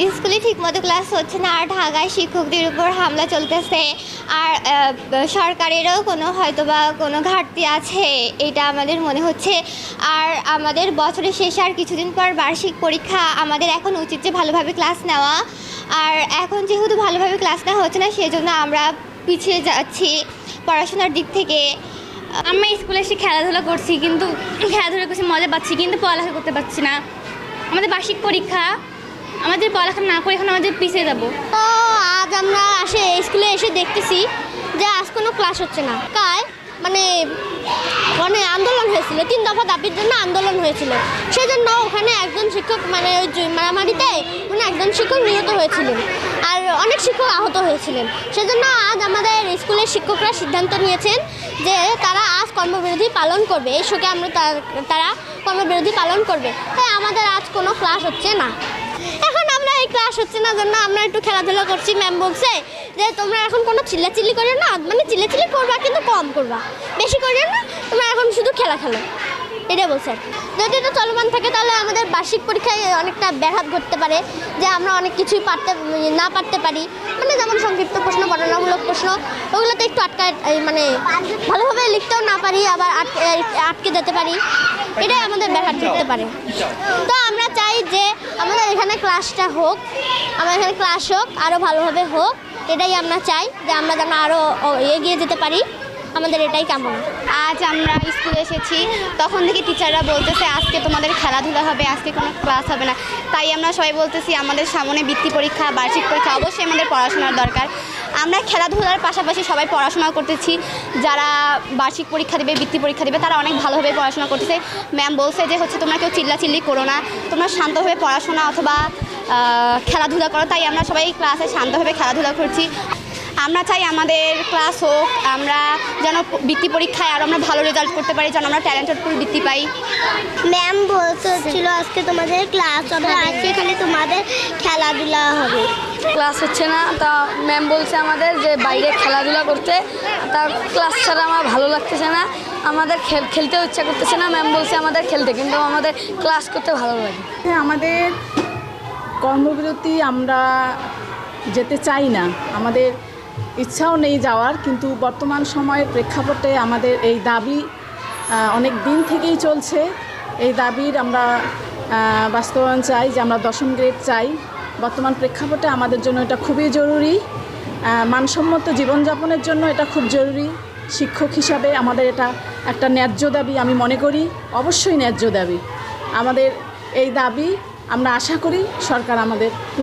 স্কুলে ঠিকমতো ক্লাস হচ্ছে না, আর ঢাকায় শিক্ষকদের উপর হামলা চলতেছে, আর সরকারেরও কোনো হয়তো বা কোনো ঘাটতি আছে, এটা আমাদের মনে হচ্ছে। আর আমাদের বছরের শেষে আর কিছুদিন পর বার্ষিক পরীক্ষা, আমাদের এখন উচিত যে ভালোভাবে ক্লাস নেওয়া। আর এখন যেহেতু ভালোভাবে ক্লাস নেওয়া হচ্ছে না, সেজন্য আমরা পিছিয়ে যাচ্ছি পড়াশোনার দিক থেকে। আমরা স্কুলে এসে খেলাধুলা করছি, কিন্তু খেলাধুলা করছি মজা পাচ্ছি, কিন্তু পড়ালেখা করতে পারছি না। আমাদের বার্ষিক পরীক্ষা আমাদের পড়ালেখা না করে এখন আমাদের পিছিয়ে যাব। তো আজ আমরা আসে স্কুলে এসে দেখতেছি যে আজ কোনো ক্লাস হচ্ছে না। কাল মানে মানে আন্দোলন হয়েছিল, তিন দফা দাবির জন্য আন্দোলন হয়েছিল। সেই জন্য ওখানে একজন শিক্ষক মানে ওই মারামারিতে মানে একজন শিক্ষক নিহত হয়েছিলেন আর অনেক শিক্ষক আহত হয়েছিলেন। সেজন্য আজ আমাদের স্কুলের শিক্ষকরা সিদ্ধান্ত নিয়েছেন যে তারা আজ কর্মবিরতি পালন করবে। এই শোকে আমরা তার- কর্মবিরতি পালন করবে। তাই আমাদের আজ কোনো ক্লাস হচ্ছে না। এখন আমরা এই ক্লাস হচ্ছে না, জন্য আমরা একটু খেলাধুলা করছি ম্যাম বলছে যে তোমরা এখন কোনো চিল্লাচিল্লি করে না মানে চিল্লাচিল্লি করবা কিন্তু কম করবা। বেশি করে না, তোমরা এখন শুধু খেলা খেলো। এটা বলছে যদি এটা চলমান থাকে তাহলে আমাদের বার্ষিক পরীক্ষায় অনেকটা ব্যাঘাত ঘটতে পারে, যে আমরা অনেক কিছুই পারতে, না পারতে পারি। মানে যেমন সংক্ষিপ্ত প্রশ্ন বর্ণনামূলক প্রশ্ন, ওগুলোতে একটু আটকায় মানে ভালোভাবে লিখতেও না পারি, আবার আটকে যেতে পারি। এটাই আমাদের ব্যাপার ঘটতে পারে। তো আমরা চাই যে আমাদের এখানে ক্লাসটা হোক, আমাদের এখানে ক্লাস হোক আরও ভালোভাবে হোক, এটাই আমরা চাই, যে আমরা যেন আরও এগিয়ে যেতে পারি। আমাদের এটাই কেমন। আজ আমরা স্কুলে এসেছি, তখন থেকে টিচাররা বলতেছে, আজকে তোমাদের খেলাধুলা হবে, আজকে কোনো ক্লাস হবে না। তাই আমরা সবাই বলতেছি, আমাদের সামনে বৃত্তি পরীক্ষা, বার্ষিক পরীক্ষা অবশ্যই আমাদের পড়াশোনার দরকার। আমরা খেলাধুলার পাশাপাশি সবাই পড়াশোনা করতেছি। যারা বার্ষিক পরীক্ষা দেবে, বৃত্তি পরীক্ষা দেবে, তারা অনেক ভালোভাবে পড়াশোনা করতেছে। ম্যাম বলছে যে, হচ্ছে তোমরা কেউ চিল্লাচিল্লি করো না। তোমরা শান্তভাবে পড়াশোনা অথবা খেলাধুলা করো। তাই আমরা সবাই ক্লাসে শান্তভাবে খেলাধুলা করছি। আমরা চাই আমাদের ক্লাস হোক আমরা যেন বৃত্তি পরীক্ষায় আরও আমরা ভালো রেজাল্ট করতে পারি যেন আমরা ট্যালেন্টেড ফুল বৃত্তি পাই। ম্যাম বলতে হচ্ছিল আজকে তোমাদের ক্লাস হবে আজকে খালি তোমাদের খেলাধুলা হবে। ক্লাস হচ্ছে না তা ম্যাম বলছে আমাদের যে বাইরে খেলাধুলা করতে তা ক্লাস ছাড়া আমার ভালো লাগতেছে না আমাদের খেল খেলতেও ইচ্ছা করতেছে না ম্যাম বলছে আমাদের খেলতে কিন্তু আমাদের ক্লাস করতে ভালো লাগে। হ্যাঁ আমাদের কর্মবিরতি আমরা যেতে চাই না আমাদের ইচ্ছাও নেই যাওয়ার, কিন্তু বর্তমান সময়ের প্রেক্ষাপটে আমাদের এই দাবি অনেক দিন থেকেই চলছে। এই দাবির আমরা বাস্তবায়ন চাই যে আমরা দশম গ্রেড চাই। বর্তমান প্রেক্ষাপটে আমাদের জন্য এটা খুবই জরুরি। মানসম্মত জীবনযাপনের জন্য এটা খুব জরুরি। শিক্ষক হিসাবে আমাদের এটা একটা ন্যায্য দাবি, আমি মনে করি অবশ্যই ন্যায্য দাবি। আমাদের এই দাবি, আমরা আশা করি সরকার আমাদের